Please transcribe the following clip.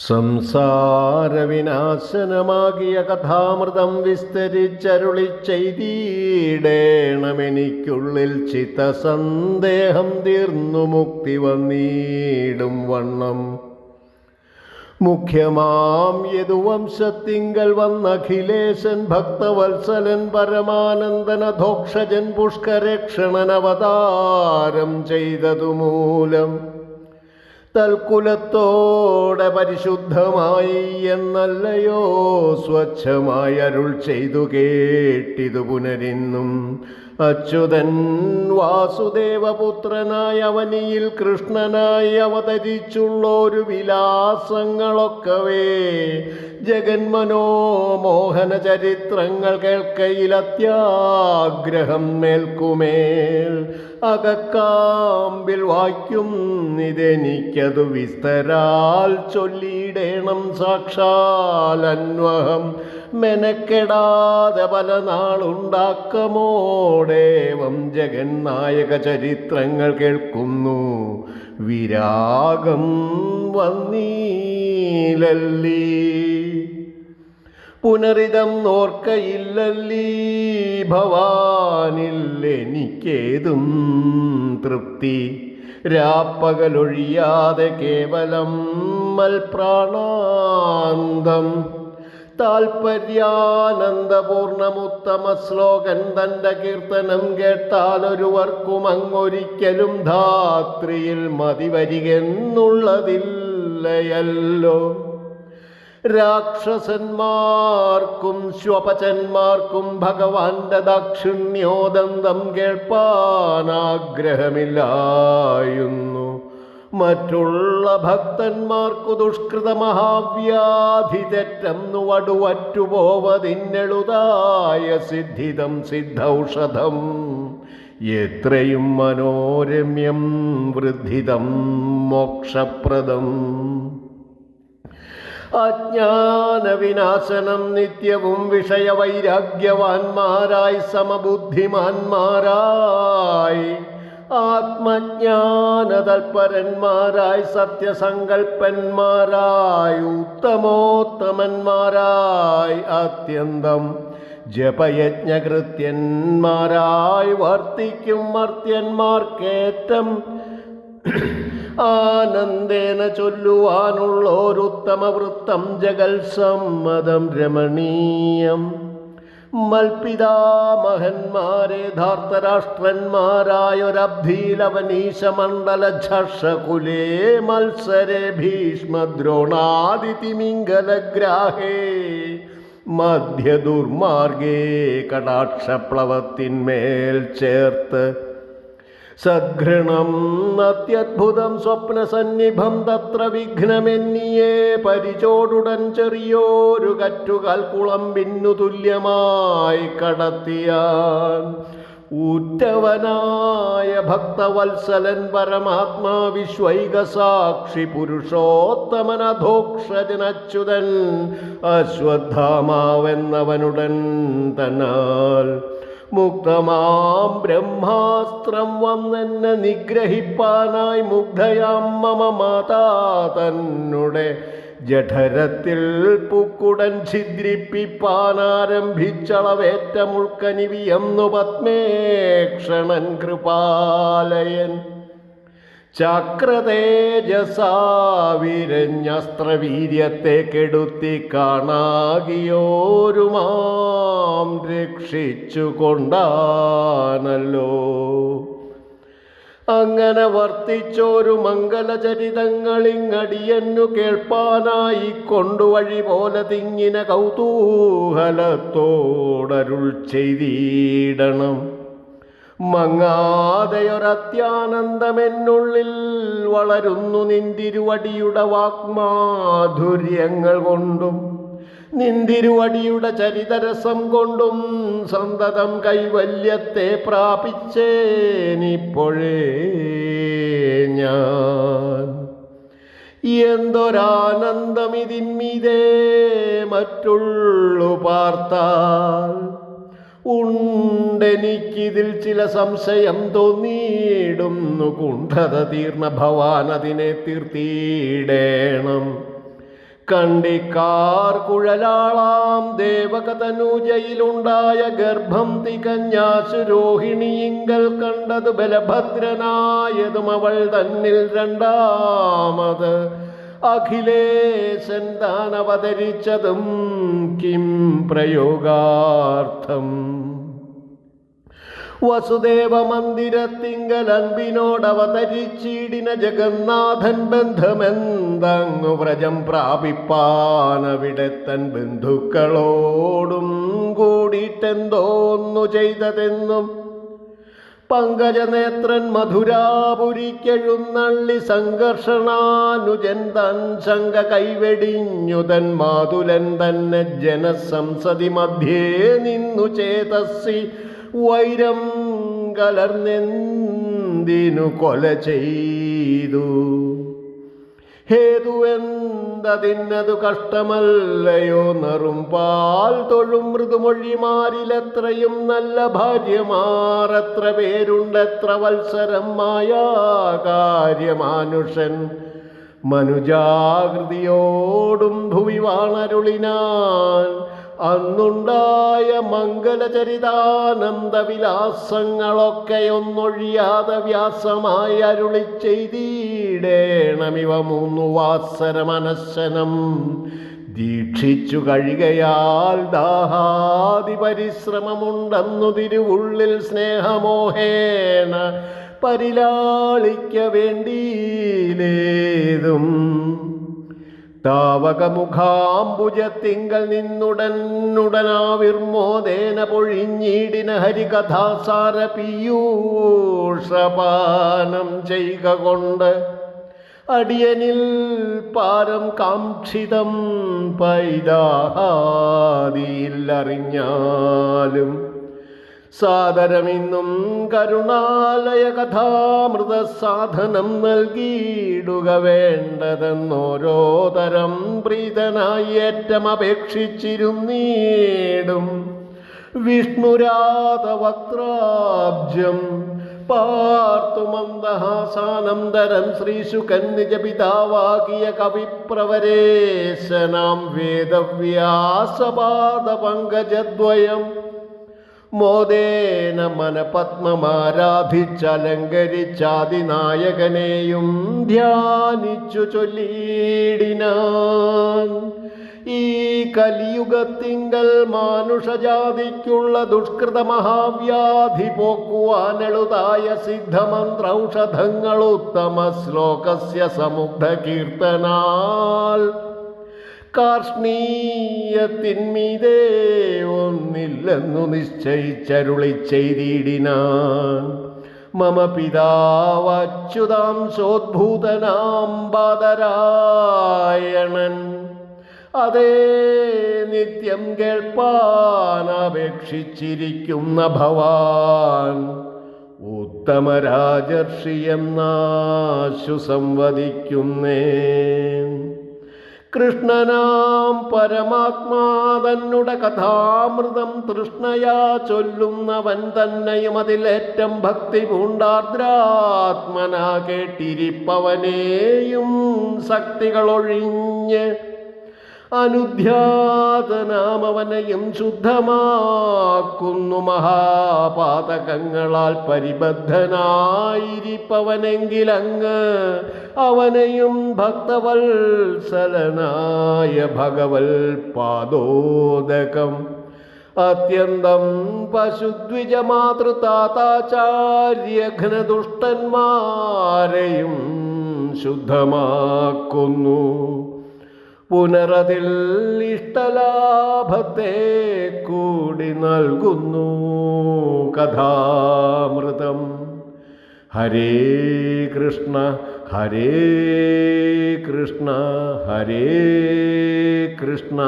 സംസാരവിനാശനമാകിയ കഥാമൃതം വിസ്തരിച്ചരുളി ചെയ്തിടേണമെനിക്കുള്ളിൽ ചിത്തസന്ദേഹം തീർന്നു മുക്തി വന്നീടും വണ്ണം. മുഖ്യമാം യദുവംശത്തിങ്കൽ വന്നഖിലേശൻ ഭക്തവത്സലൻ പരമാനന്ദനധോക്ഷജൻ പുഷ്കരക്ഷണനവതാരം ചെയ്തതുമൂലം തൽക്കുലത്തോടെ പരിശുദ്ധമായി എന്നല്ലയോ സ്വച്ഛമായി അരുൾ ചെയ്തു കേട്ടിതു പുനരിന്നും. അച്യുതൻ വാസുദേവപുത്രനായ അവനിയിൽ കൃഷ്ണനായി അവതരിച്ചുള്ള ഒരു വിലാസങ്ങളൊക്കവേ ജഗന്മനോമോഹന ചരിത്രങ്ങൾ കേൾക്കയിൽ അത്യാഗ്രഹം മേൽക്കുമേൽ. അകക്കാമ്പിൽ വായിക്കും ഇതെനിക്കതു വിസ്തരാൽ ചൊല്ലിയിടേണം സാക്ഷാൽ അന്വഹം. മെനക്കെടാതെ പല നാളുണ്ടാക്കമോടേവം ജഗന്നായക ചരിത്രങ്ങൾ കേൾക്കുന്നു. വിരാഗം വന്നീലല്ലീ. പുനരിതം നോർക്കയില്ലല്ലീ ഭവാനില്ലെനിക്കേതും തൃപ്തി. രാപ്പകലൊഴിയാതെ കേവലം മൽപ്രാണാന്തം. താൽപര്യാനന്ദപൂർണമുത്തമ ശ്ലോകൻ തന്റെ കീർത്തനം കേട്ടാൽ ഒരുവർക്കും അങ്ങൊരിക്കലും ധാത്രിയിൽ മതി വരികെന്നുള്ളതില്ലയല്ലോ രാക്ഷസന്മാർക്കും ശ്വപചന്മാർക്കും ഭഗവാന്റെ ദാക്ഷിണ്യോദന്തം കേൾപ്പാനാഗ്രഹമില്ലായിരുന്നു മറ്റുള്ള ഭക്തന്മാർക്കു ദുഷ്കൃത മഹാവ്യാധി തെറ്റം വടുവറ്റുപോവതിന്നെളുതായ സിദ്ധിതം സിദ്ധൌഷധം. എത്രയും മനോരമ്യം വൃദ്ധിതം മോക്ഷപ്രദം. അജ്ഞാനവിനാശനം നിത്യവും വിഷയവൈരാഗ്യവാന്മാരായി സമബുദ്ധിമാന്മാരായി ആത്മജ്ഞാനതൽപരന്മാരായി സത്യസങ്കൽപ്പന്മാരായി ഉത്തമോത്തമന്മാരായി അത്യന്തം ജപയജ്ഞകൃത്യന്മാരായി വർത്തിക്കും മർത്യന്മാർക്കേറ്റം. ആനന്ദേന ചൊല്ലുവാനുള്ളോരുത്തമ വൃത്തം ജഗൽ സമ്മതം രമണീയം. മൽപിതാമഹന്മാരെ ധാർത്തരാഷ്ട്രന്മാരായൊരബ്ധീലവനീശമണ്ഡല ഝഷകുലേ മത്സരെ ഭീഷ്മദ്രോണാദിതിമിംഗലഗ്രാഹേ. മധ്യദുർമാർഗേ കടാക്ഷപ്ലവത്തിന്മേൽ ചേർത്ത് സദ്ഘൃണം അത്യദ്ഭുതം സ്വപ്നസന്നിഭം തത്ര വിഘ്നമെന്നിയേ പരിചോടുടൻ ചെറിയോരു കറ്റുകാൽ കുളമ്പിന്നു തുല്യമായി കടത്തിയാൻ. ഊറ്റവനായ ഭക്തവത്സലൻ പരമാത്മാ വിശ്വൈക സാക്ഷി പുരുഷോത്തമനധോക്ഷജനച്യുതൻ അശ്വത്ഥാമാവെന്നവനുടൻ തന്നാൽ മുക്തമാം ബ്രഹ്മാസ്ത്രം വന്നെന്നെ നിഗ്രഹിപ്പാനായി മുഗ്ധയാം മമ മാതാ തന്നുടെ. ജഠരത്തിൽ പുക്കുടൻ ഛിദ്രിപ്പിപ്പാനാരംഭിച്ചളവേറ്റമുൾക്കനിവിയെന്നു പത്മേക്ഷണൻ കൃപാലയൻ. ചക്രതേജസാവിരഞ്ഞസ്ത്രവീര്യത്തെ കെടുത്തി കാണാകിയോരുമാം രക്ഷിച്ചു കൊണ്ടാനല്ലോ അങ്ങനെ വർത്തിച്ചോരു മംഗലചരിതങ്ങളിങ്ങടിയന്നു കേൾപ്പാനായി കൊണ്ടുവഴി പോലെ തിങ്ങിന കൗതൂഹലത്തോടരുൾ ചെയ്തിടണം. മങ്ങാതെയൊരത്യാനന്ദമെന്നുള്ളിൽ വളരുന്നു നിന്തിരുവടിയുടെ വാക്മാധുര്യങ്ങൾ കൊണ്ടും നിന്തിരുവടിയുടെ ചരിതരസം കൊണ്ടും സന്തതം കൈവല്യത്തെ പ്രാപിച്ചേനിപ്പോഴേ ഞാൻ. എന്തൊരാനന്ദമിതിന്മീതേ മറ്റുള്ളു പാർത്താൽ ഉണ്ടെനിക്കിതിൽ ചില സംശയം തോന്നിയിടുന്നു. കുണ്ഠത തീർന്ന ഭവാൻ അതിനെ തീർത്തിയിടേണം. കണ്ടിക്കാർ കുഴലാളാം ദേവകതനൂജയിലുണ്ടായ ഗർഭം തികഞ്ഞാശുരോഹിണിയിങ്കൽ കണ്ടത് ബലഭദ്രനായതും അവൾ തന്നിൽ രണ്ടാമത് അഖിലേശൻ താൻ അവതരിച്ചതും കിം പ്രയോഗാർത്ഥം. വസുദേവ മന്ദിരത്തിങ്കൽ അൻപിനോടവതരിച്ചിടിന ജഗന്നാഥൻ ബന്ധമെന്തങ്ങു വ്രജം പ്രാപിപ്പാനവിടെ തൻ ബന്ധുക്കളോടും കൂടിയിട്ടെന്തോന്നു ചെയ്തതെന്നും പങ്കജനേത്രൻ മധുരാപുരിക്കെഴുന്നള്ളി സംഘർഷണാനുജൻ തൻ ശങ്ക കൈവെടിഞ്ഞുതൻ മാതുലൻ തന്നെ ജനസംസതി മധ്യേ നിന്നു ചേതസ്സി വൈരം കലർന്നെന്തിനു കൊല ചെയ്തു. ഹേതുവെന്തതിന്നതു കഷ്ടമല്ലയോ നറും പാൽ തൊഴും മൃദുമൊഴിമാരിലെത്രയും നല്ല ഭാര്യമാരെത്ര പേരുണ്ടെത്ര വത്സരമായ കാര്യമാനുഷൻ മനുജാകൃതിയോടും ഭുവി വാണരുളിനാൻ അന്നുണ്ടായ മംഗലചരിതാനന്ദവിലാസങ്ങളൊക്കെ ഒന്നൊഴിയാതെ വ്യാസമായി അരുളി ചെയ്തിടേണമിവ മൂന്നു വാസര മനശനം ദീക്ഷിച്ചു കഴിയയാൽ ദാഹാദി പരിശ്രമമുണ്ടെന്നു തിരുവുള്ളിൽ സ്നേഹമോഹേണ പരിലാളിക്ക വേണ്ടിയിലേതും താവകമുഖാംബുജത്തിങ്കൽ നിന്നുടനുടനാവിർമോദേന പൊഴിഞ്ഞീടിന ഹരികഥാസാര പീയൂഷപാനം ചെയ്യുക കൊണ്ട് അടിയനിൽ പാരം കാക്ഷിതം പൈതാഹാദിയില്ലറിഞ്ഞാലും സാദരമിന്നും കരുണാലയ കഥാമൃത സാധനം നൽകിയിടുക വേണ്ടതെന്നോരോ തരം പ്രീതനായി ഏറ്റം അപേക്ഷിച്ചിരുന്നീടും വിഷ്ണുരാതവക്രാബ്ജം പാർത്തു മന്ദഹാസാനന്ദരം ശ്രീശുകൻ നിജപിതാവാകിയ കവിപ്രവരേശനാം വേദവ്യാസപാദപങ്കജദ്വയം. മോദേന മനപത്മമാരാധിച്ചലങ്കരിച്ചാതിനായകനെയും ധ്യാനിച്ചു ചൊല്ലിയിടിനാൻ. ഈ കലിയുഗത്തിങ്കൽ മാനുഷജാതിക്കുള്ള ദുഷ്കൃത മഹാവ്യാധി പോക്കുവാനെളുതായ സിദ്ധമന്ത്രൗഷധങ്ങൾ ഉത്തമ ശ്ലോകസ്യ സമുഗ്ധ കീർത്തനാൽ കാർഷ്ണീയത്തിന്മീതേ ഒന്നില്ലെന്നു നിശ്ചയിച്ചരുളി ചെയ്തിടിനാൻ. മമ പിതാവച്യുതാം സോദ്ഭൂതനാം ബാദരായണൻ അതേ നിത്യം കേൾപ്പാൻ അപേക്ഷിച്ചിരിക്കുന്ന ഭവാൻ ഉത്തമരാജർഷിയെന്നാശു സംവദിക്കുന്നേ കൃഷ്ണനാം പരമാത്മാ തന്നുടെ കഥാമൃതം തൃഷ്ണയാ ചൊല്ലുന്നവൻ തന്നെയും അതിലേറ്റം ഭക്തി പൂണ്ടാർദ്രാത്മനാ കേട്ടിരിപ്പവനെയും ശക്തികളൊഴിഞ്ഞ് അനുധ്യാതനാമവനെയും ശുദ്ധമാക്കുന്നു മഹാപാതകങ്ങളാൽ പരിബദ്ധനായിരിപ്പവനെങ്കിലങ്ങ് അവനെയും ഭക്തവത്സലനായ ഭഗവൽ പാദോദകം അത്യന്തം പശുദ്വിജമാതൃതാതാചാര്യഘ്നദുഷ്ടന്മാരെയും ശുദ്ധമാക്കുന്നു. പുനരതിൽ ഇഷ്ടലാഭത്തെ കൂടി നൽകുന്നു കഥാമൃതം. ഹരേ കൃഷ്ണ ഹരേ കൃഷ്ണ ഹരേ കൃഷ്ണ.